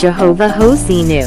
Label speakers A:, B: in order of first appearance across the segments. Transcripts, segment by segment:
A: Jehovah Hosinu.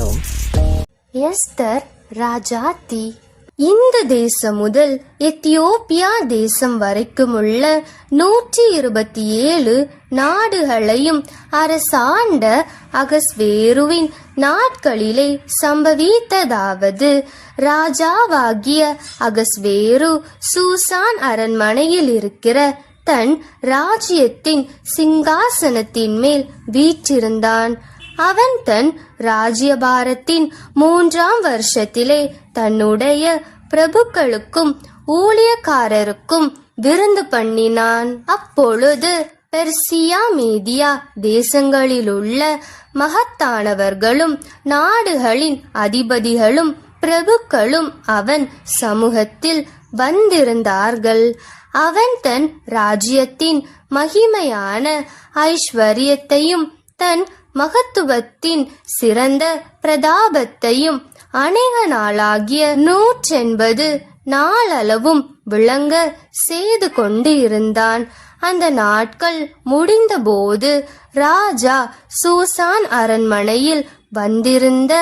B: Esther Rajathi இந்த தேசம் முதல் எத்தியோப்பியா தேசம் வரைக்கும் உள்ள நூற்றி இருபத்தி ஏழு நாடுகளையும் அரசாண்ட அகஸ்வேருவின் நாட்களிலே சம்பவித்ததாவது. ராஜாவாகிய அகஸ்வேரு சூசான் அரண்மனையில் இருக்கிற தன் ராஜ்யத்தின் சிங்காசனத்தின் மேல் வீற்றிருந்தான். அவன் தன் ராஜ்யபாரத்தின் மூன்றாம் வருஷத்திலே தன்னுடைய பிரபுக்களுக்கும் ஊழியக்காரருக்கும் விருந்து பண்ணினான். அப்பொழுது பெர்சியா மீதியா தேசங்களிலுள்ள மகத்தானவர்களும் நாடுகளின் அதிபதிகளும் பிரபுக்களும் அவன் சமூகத்தில் வந்திருந்தார்கள். அவன் தன் ராஜ்யத்தின் மகிமையான ஐஸ்வர்யத்தையும் தன் மகத்துவத்தின் சிறந்த பிரதாபத்தையும் அநேக நாளாகிய நூற்றெண்பது நாளளவும் விளங்க செய்து கொண்டு இருந்தான் அந்த நாட்கள் முடிந்தபோது ராஜா சூசான் அரண்மனையில் வந்திருந்த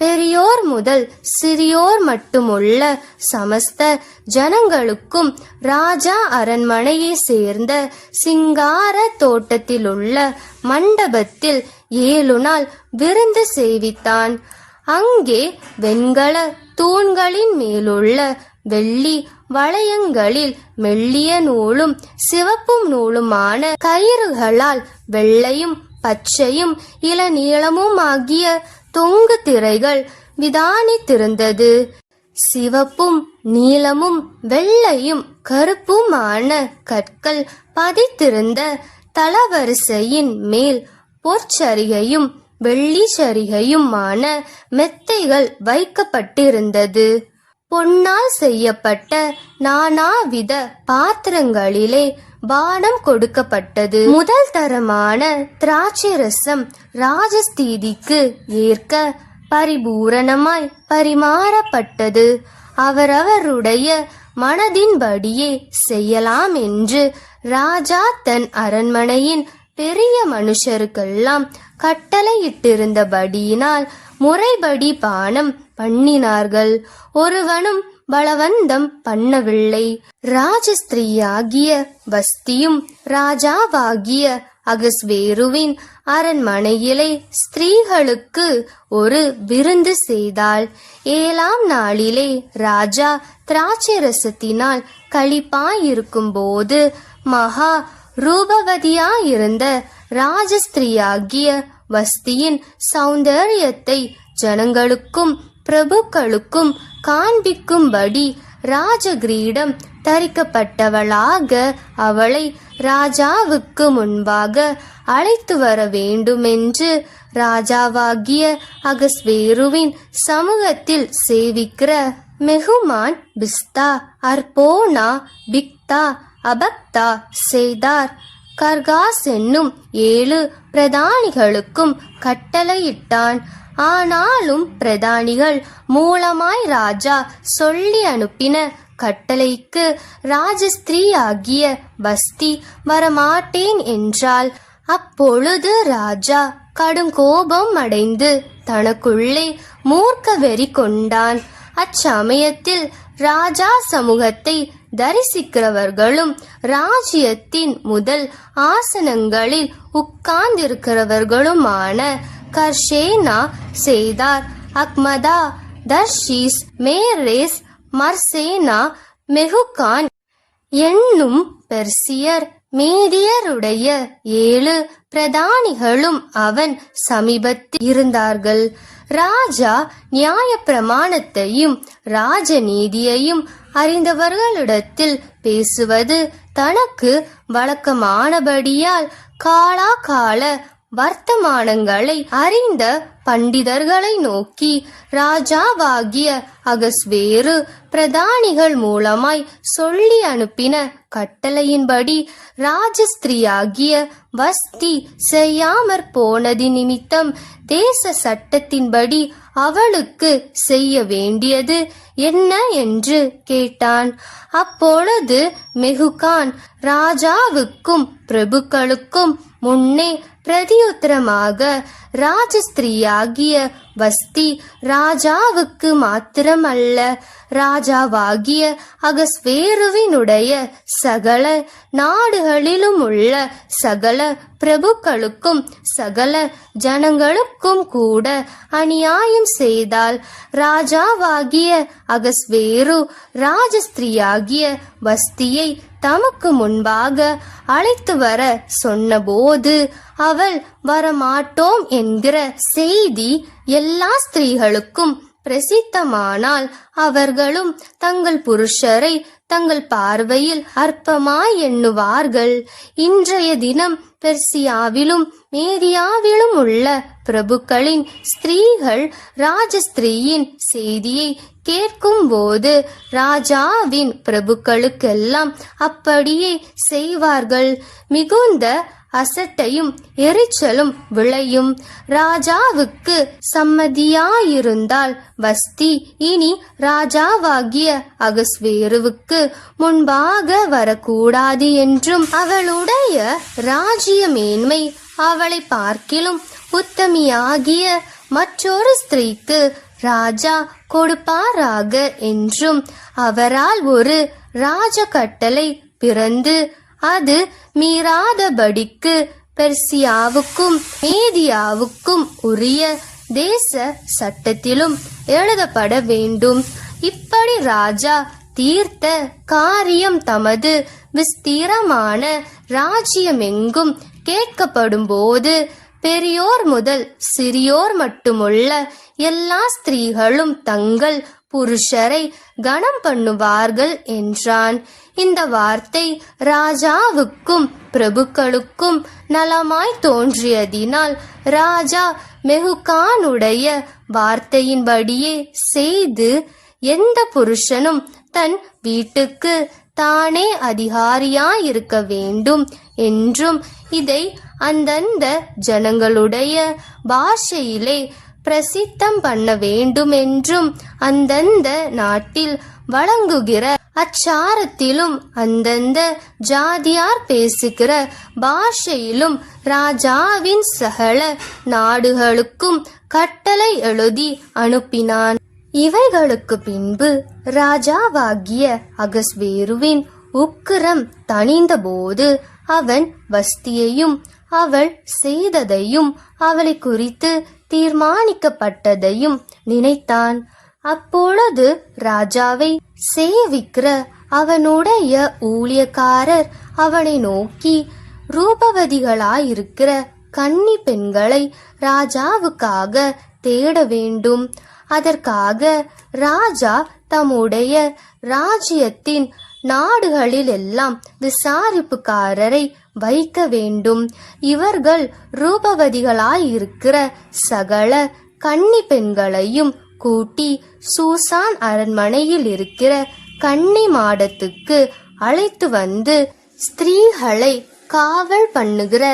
B: பெரியோர் முதல் சிறியோர் மட்டுமுள்ள சமஸ்த ஜனங்களுக்கும் ராஜா அரண்மனையை சேர்ந்த சிங்கார தோட்டத்திலுள்ள மண்டபத்தில் ஏழு நாள் விருந்து செய்வித்தான். அங்கே வெண்கல தூண்களின் மேலுள்ள வெள்ளி வளையங்களில் மெல்லிய நூலும் சிவப்பும் நூலுமான கயிறுகளால் வெள்ளையும் பச்சையும் இளநீளமும் ஆகிய தொங்கு திரைகள் விதானித்திருந்தது சிவப்பும் நீலமும் வெள்ளையும் கருப்புமான கற்கள் பதித்திருந்த தளவரிசையின் மேல் பொற்சரிகையும் வெள்ளி சரிகையுமான மெத்தைகள் வைக்கப்பட்டிருந்தது. பொன்னால் செய்யப்பட்ட நானாவித பாத்திரங்களிலே பானம் கொடுக்கப்பட்டது. முதல் தரமான திராட்சை ரசம் ராஜஸ்தீதிக்கு ஏற்க பரிபூரணமாய் பரிமாறப்பட்டது. அவரவருடைய மனதின்படியே செய்யலாம் என்று ராஜா தன் அரண்மனையின் பெரிய மனுஷருக்கெல்லாம் கட்டளையிட்டிருந்தபடியினால் முறைபடி பானம் பண்ணினார்கள். ஒருவனும் பலவந்தம் பண்ணவில்லை. ராஜஸ்திரீயாகிய வஸ்தியும் ராஜாவாகிய அகஸ்வேருவின் அரண்மனையிலே ஸ்திரீகளுக்கு ஒரு விருந்து செய்தாள். ஏழாம் நாளிலே ராஜா திராட்சை ரசத்தினால் களிப்பாயிருக்கும் போது மகா ரூபவதியாயிருந்த ராஜஸ்திரீயாகிய வஸ்தியின் சௌந்தரியத்தை ஜனங்களுக்கும் பிரபுக்களுக்கும் காண்பிக்கும்படி ராஜகிரீடம் தரிக்கப்பட்டவளாக அவளை ராஜாவுக்கு முன்பாக அழைத்து வர வேண்டுமென்று ராஜாவாகிய அகஸ்வேருவின் சமூகத்தில் சேவிக்கிற மெகுமான் பிஸ்தா அர்போனா பிக்தா அபக்தா செய்தார் கர்காஸ் என்னும் ஏழு பிரதானிகளுக்கும் கட்டளையிட்டான் ஆனாலும் பிரதானிகள் மூலமாய் ராஜா சொல்லி அனுப்பின கட்டளைக்கு ராஜஸ்திரீ ஆகிய வஸ்தி வரமாட்டேன் என்றால் அப்பொழுது ராஜா கடுங்கோபம் அடைந்து தனக்குள்ளே மூர்க்க வெறி கொண்டான் அச்சமயத்தில் ராஜா சமூகத்தை தரிசிக்கிறவர்களும் ராஜ்யத்தின் முதல் ஆசனங்களில் உட்கார்ந்திருக்கிறவர்களுமான கர்ஷேனா செய்தார். அக்மதா தர்ஷீஸ் மேரேஸ் மர்சேனா மெஹுகான் என்னும் பெர்சியர் மேதியருடைய ஏழு பிரதானிகளும் அவன் சமீபத்தில் இருந்தார்கள். ராஜா நியாய பிரமாணத்தையும் ராஜநீதியையும் அறிந்தவர்களிடத்தில் பேசுவது தனக்கு வழக்கமானபடியால் காலாகால வர்த்தமானங்களை அறிந்த பண்டிதர்களை நோக்கி ராஜாவாகிய அகஸ்வேறு பிரதானிகள் மூலமாய் சொல்லி அனுப்பின கட்டளையின்படி ராஜஸ்திரியாகிய வஸ்தி செய்யாமற் போனது நிமித்தம் தேச சட்டத்தின்படி அவளுக்கு செய்ய வேண்டியது என்ன என்று கேட்டான். அப்பொழுது மெகுகான் ராஜாவுக்கும் பிரபுக்களுக்கும் முன்னே பிரதியுத்தரமாக ராஜஸ்திரீயாகிய வஸ்தி ராஜாவுக்கு மாத்திரமல்ல. ராஜாவாகிய அகஸ்வேருவினுடைய சகல நாடுகளிலும் உள்ள சகல பிரபுக்களுக்கும் சகல ஜனங்களுக்கும் கூட அநியாயம் செய்தால் ராஜாவாகிய அகஸ்வேரு ராஜஸ்திரீயாகிய வஸ்தியை தமக்கு முன்பாக அழைத்து வர சொன்னபோது அவள் வரமாட்டோம் என்கிற செய்தி எல்லா ஸ்திரீகளுக்கும் பிரசித்தமானால் அவர்களும் தங்கள் புருஷரை தங்கள் பார்வையில் அற்பமாய் எண்ணுவார்கள். இன்றைய தினம் பெர்சியாவிலும் மேதியாவிலும் உள்ள பிரபுக்களின் ஸ்திரீகள் ராஜஸ்திரீயின் செய்தியை கேட்கும்போது ராஜாவின் பிரபுக்களுக்கெல்லாம் அப்படியே செய்வார்கள். மிகுந்த அசட்டையும் எரிச்சலும் விளையும். ராஜாவுக்கு சம்மதியாயிருந்தால் வஸ்தி. இனி ராஜாவாகிய அகஸ்வேருவுக்கு முன்பாக வரக்கூடாது என்றும் அவளுடைய ராஜ்ய மேன்மை அவளை பார்க்கிலும் உத்தமியாகிய மற்றொரு ஸ்திரீக்கு ராஜா கொடுப்பாராக என்றும் அவரால் ஒரு ராஜ கட்டளை பிறந்து அது மீறாதபடிக்கு பெர்சியாவுக்கும் மேதியாவுக்கும் உரிய தேச சட்டத்திலும் எழுதப்பட வேண்டும். இப்படி ராஜா தீர்த்த காரியம் தமது விஸ்தீரமான ராஜ்யமெங்கும் கேட்கப்படும்போது பெரியோர் முதல் சிறியோர் மட்டுமுள்ள எல்லா ஸ்திரீகளும் தங்கள் புருஷரை கனம் பண்ணுவார்கள் என்றான். இந்த வார்த்தை ராஜாவுக்கும் பிரபுக்களுக்கும் நலமாய் தோன்றியதினால் ராஜா மெஹுகானுடைய வார்த்தையின்படியே செய்து எந்த புருஷனும் தன் வீட்டுக்கு தானே அதிகாரியாயிருக்க வேண்டும் என்றும் இதை அந்தந்த ஜனங்களுடைய பாஷையிலே பிரசித்தம் பண்ண வேண்டும் என்றும் அந்தந்த நாட்டில் வழங்குகிற அச்சாரத்திலும் அந்தந்த ஜாதியார் பேசுகிற பாஷையிலும் ராஜாவின் சகல நாடுகளுக்கும் கட்டளை எழுதி அனுப்பினான். இவைகளுக்கு பின்பு ராஜாவாகிய அகஸ்வேருவின் உக்கிரம் தணிந்தபோது அவன் வஸ்தியையும் அவள் செய்ததையும் அவளை குறித்து தீர்மானிக்கப்பட்டதையும் நினைத்தான். அப்பொழுது ராஜாவை சேவிக்கிற அவனுடைய ஊழியக்காரர் அவனை நோக்கி ரூபவதிகளாயிருக்கிற கன்னி பெண்களை ராஜாவுக்காக தேட வேண்டும். அதற்காக ராஜா தம்முடைய ராஜ்யத்தின் நாடுகளிலெல்லாம் விசாரிப்புக்காரரை வைக்க வேண்டும். இவர்கள் ரூபவதிகளாயிருக்கிற சகல கன்னி பெண்களையும் கூட்டி சூசான் அரண்மனையில் இருக்கிற கன்னி மாடத்துக்கு அழைத்து வந்து ஸ்திரீகளை காவல் பண்ணுகிற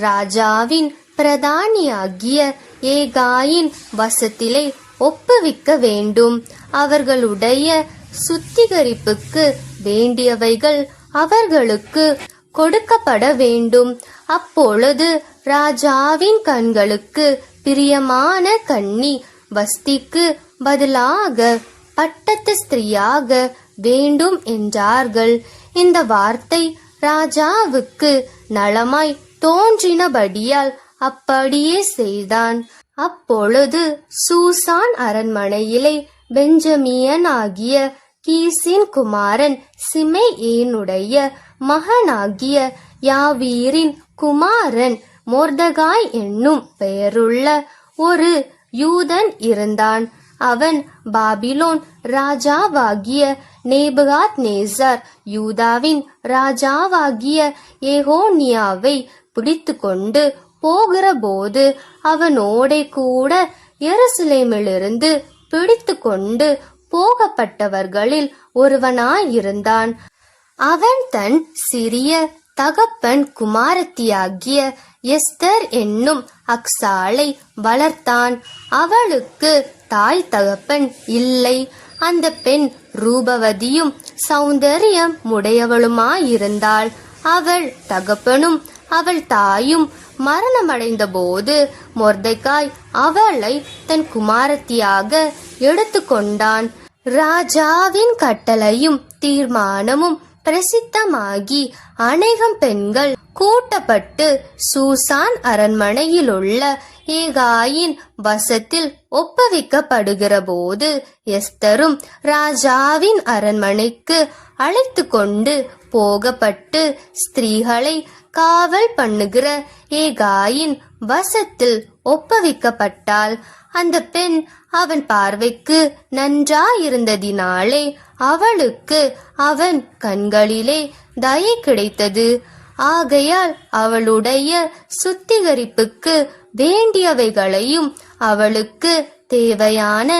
B: ராஜாவின் பிரதானியாகிய ஏகாயின் வசத்திலே ஒப்புவிக்க வேண்டும். அவர்களுடைய சுத்திகரிப்புக்கு வேண்டியவைகள் அவர்களுக்கு கொடுக்கப்பட வேண்டும். அப்பொழுது ராஜாவின் கண்களுக்கு பிரியமான கண்ணி வஸ்திக்கு பதிலாக பட்டத்து ஸ்திரீயாக வேண்டும் என்றார்கள். இந்த வார்த்தை ராஜாவுக்கு நலமாய் தோன்றினபடியால் அப்படியே செய்தான். அப்பொழுது சூசான் அரண்மனையிலே பெஞ்சமியன் ஆகிய கீசின் குமாரன் சிமையேனுடைய மகனாகிய யாவீரின் குமாரன் மோர்தகாய் என்னும் பெயருள்ள ஒரு யூதன் இருந்தான். அவன் பாபிலோன் ராஜாவாகிய நேபகாத் நேசர் யூதாவின் ராஜாவாகிய ஏகோனியாவை போகிற போகிறபோது அவனோடே கூட எருசலேமிலிருந்து பிடித்துக்கொண்டு போகப்பட்டவர்களில் ஒருவனாயிருந்தான். அவன் தன் சிறிய தகப்பன் குமாரத்தியாகிய எஸ்தர் என்னும் அக்ஸாலை வளர்த்தான். அவளுக்கு தாய் தகப்பன் இல்லை. அந்த பெண் ரூபவதியும் சௌந்தரியம் உடையவளுமாயிருந்தாள் அவள் தகப்பனும் அவள் தாயும் மரணமடைந்த போது மொர்தைக்காய் அவளை தன் குமாரத்தியாக எடுத்துக்கொண்டான். ராஜாவின் கட்டளையும் தீர்மானமும் பிரசித்தமாகி அநேகம் பெண்கள் கூட்டப்பட்டு சூசான் அரண்மனையிலுள்ள ஏகாயின் வசத்தில் ஒப்புவிக்கப்படுகிற போது எஸ்தரும் ராஜாவின் அரண்மனைக்கு அழைத்து கொண்டு போகப்பட்டு ஸ்திரீகளை காவல் பண்ணுகிற ஏகாயின் வசத்தில் ஒப்பவிக்கப்பட்டால் அந்த பெண் அவன் பார்வைக்கு நன்றாயிருந்ததினாலே அவளுக்கு அவன் கண்களிலே தயை கிடைத்தது. ஆகையால் அவளுடைய சுத்திகரிப்புக்கு வேண்டியவைகளையும் அவளுக்கு தேவையான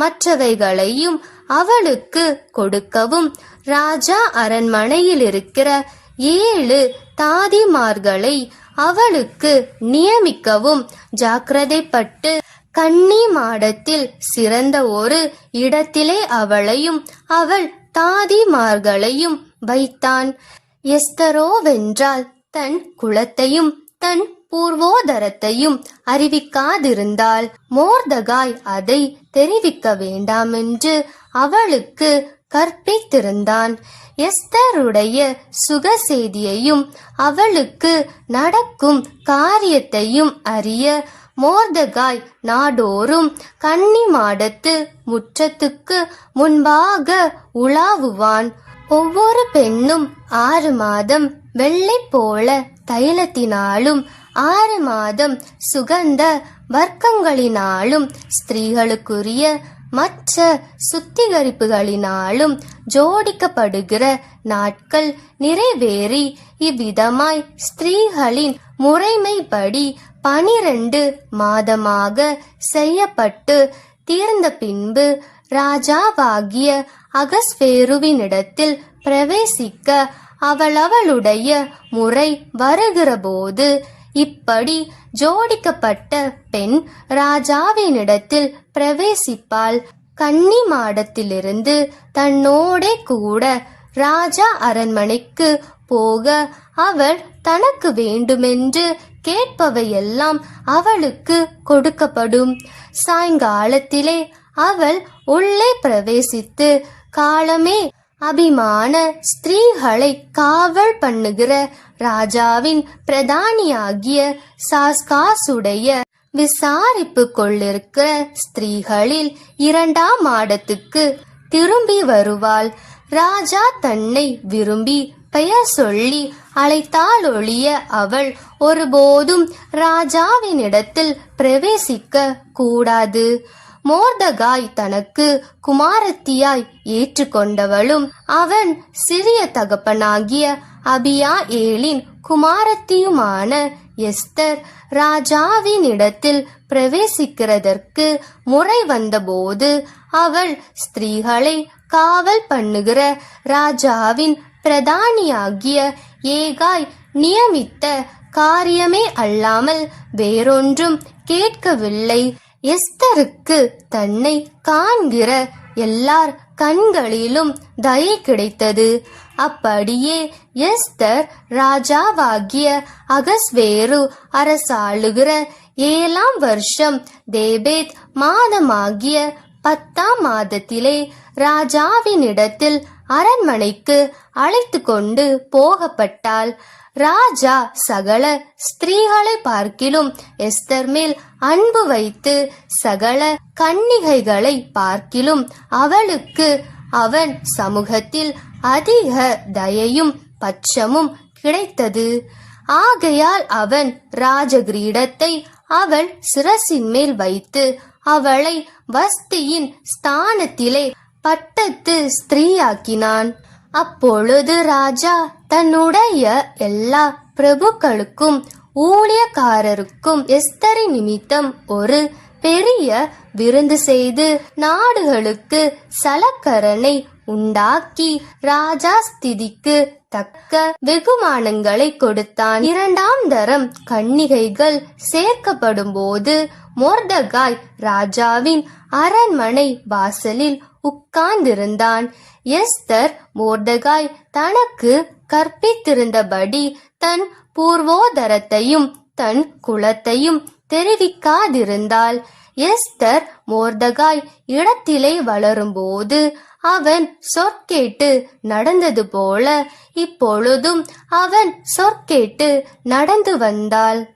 B: மற்றவைகளையும் அவளுக்கு கொடுக்கவும் ராஜா அரண்மனையில் இருக்கிற ஏழு தாதிமார்களை அவளுக்கு நியமிக்கவும். ஜாக்கிரதைப்பட்டு கன்னி மாடத்தில் சிறந்த ஒரு இடத்திலே அவளையும் அவள் தாதிமார்களையும் வைத்தான். எஸ்தரோவென்றால் தன் குலத்தையும் தன் பூர்வோதரத்தையும் அறிவிக்காதிருந்தால் மோர்தகாய் அதை தெரிவிக்க வேண்டாமென்று அவளுக்கு கற்பித்திருந்தான். எஸ்தருடைய சுக செய்தியையும் அவளுக்கு நடக்கும் காரியத்தையும் அறிய மோர்தகாய் நாடோறும் கன்னி மாடத்து முற்றத்துக்கு முன்பாக உலாவுவான். ஒவ்வொரு பெண்ணும் ஆறு மாதம் வெள்ளை போல தைலத்தினாலும் ஆறு மாதம் சுகந்த வர்க்கங்களினாலும் ஸ்திரீகளுக்குரிய மற்ற சுத்திகரிப்புகளினாலும் ஜோடிக்கப்படுகிற நாட்கள் நிறைவேறி இவ்விதமாய் ஸ்திரீகளின் முறைமைப்படி பனிரெண்டு மாதமாக செய்யப்பட்டு தீர்ந்த பின்பு ராஜாவாகிய அகஸ்வேருவினிடத்தில் பிரவேசிக்க அவளவளுடைய முறை வருகிறபோது இப்படி ஜோடிக்கப்பட்ட பெண் ராஜாவினிடத்தில் பிரவேசிப்பாள். கன்னி மாடத்திலிருந்து தன்னோடே கூட ராஜா அரண்மனைக்கு போக அவள் தனக்கு வேண்டுமென்று கேட்பவையெல்லாம் அவளுக்கு கொடுக்கப்படும். சாயங்காலத்திலே அவள் உள்ளே பிரவேசித்து காலமே அபிமான ஸ்திரீகளை காவல் பண்ணுகிற ராஜாவின் பிரதானியாகிய சாஸ்காசுடைய விசாரிப்பு கொள்ளிருக்கிற ஸ்திரீகளில் இரண்டாம் மாடத்துக்கு திரும்பி வருவாள். ராஜா தன்னை விரும்பி பெயர் சொல்லி அழைத்தால் ஒழிய அவள் ஒருபோதும் ராஜாவினிடத்தில் பிரவேசிக்க கூடாது. மோர்தகாய் தனக்கு குமாரத்தியாய் ஏற்றுக்கொண்டவளும் அவன் சிறிய தகப்பனாகிய அபியா ஏலின் குமாரத்தியுமான எஸ்தர் ராஜாவினிடத்தில் பிரவேசிக்கிறதற்கு முறை வந்தபோது அவள் ஸ்திரீகளை காவல் பண்ணுகிற ராஜாவின் பிரதானியாகிய ஏகாய் நியமித்த காரியமே அல்லாமல் வேறொன்றும் கேட்கவில்லை. எஸ்தருக்கு தன்னை காண்கிற எல்லார் கண்களிலும் தயை கிடைத்தது. அப்படியே எஸ்தர் ராஜாவாகிய அகஸ்வேரு அரசாளுகிற ஏழாம் வருஷம் தேபேத் மாதமாகிய பத்தாம் மாதத்திலே ராஜாவினிடத்தில் அரண்மனைக்கு அழைத்து கொண்டு போகப்பட்டாள். ராஜா சகல ஸ்திரீகளை பார்க்கிலும் எஸ்தர் மேல் அன்பு வைத்து சகல கன்னிகைகளை பார்க்கிலும் அவளுக்கு அவன் சமூகத்தில் அதிக தயையும் பட்சமும் கிடைத்தது. ஆகையால் அவன் ராஜகிரீடத்தை அவள் சிரசின் மேல் வைத்து அவளை வஸ்தியின் ஸ்தானத்திலே பட்டத்து ஸ்திரீயாக்கினான். அப்பொழுது ராஜா தன்னுடைய எல்லா பிரபுக்களுக்கும் ஊழியக்காரருக்கும் எஸ்தரி நிமித்தம் ஒரு பெரிய விருந்து செய்து நாடுகளுக்கு சலக்கரணை உண்டாக்கி ராஜா ஸ்திதிக்கு தக்க வெகுமானங்களை கொடுத்தான். இரண்டாம் தரம் கன்னிகைகள் சேர்க்கப்படும் போது மோர்தகாய் ராஜாவின் அரண்மனை வாசலில் உட்கார்ந்திருந்தான். எஸ்தர் மோர்தகாய் தனக்கு கற்பித்திருந்தபடி தன் பூர்வோதரத்தையும் தன் குலத்தையும் தெரிவிக்காதிருந்தாள். எஸ்தர் மோர்தகாய் இடத்திலே வளரும்போது அவன் சொற்கேட்டு நடந்தது போல இப்பொழுதும் அவன் சொற்கேட்டு நடந்து வந்தாள்.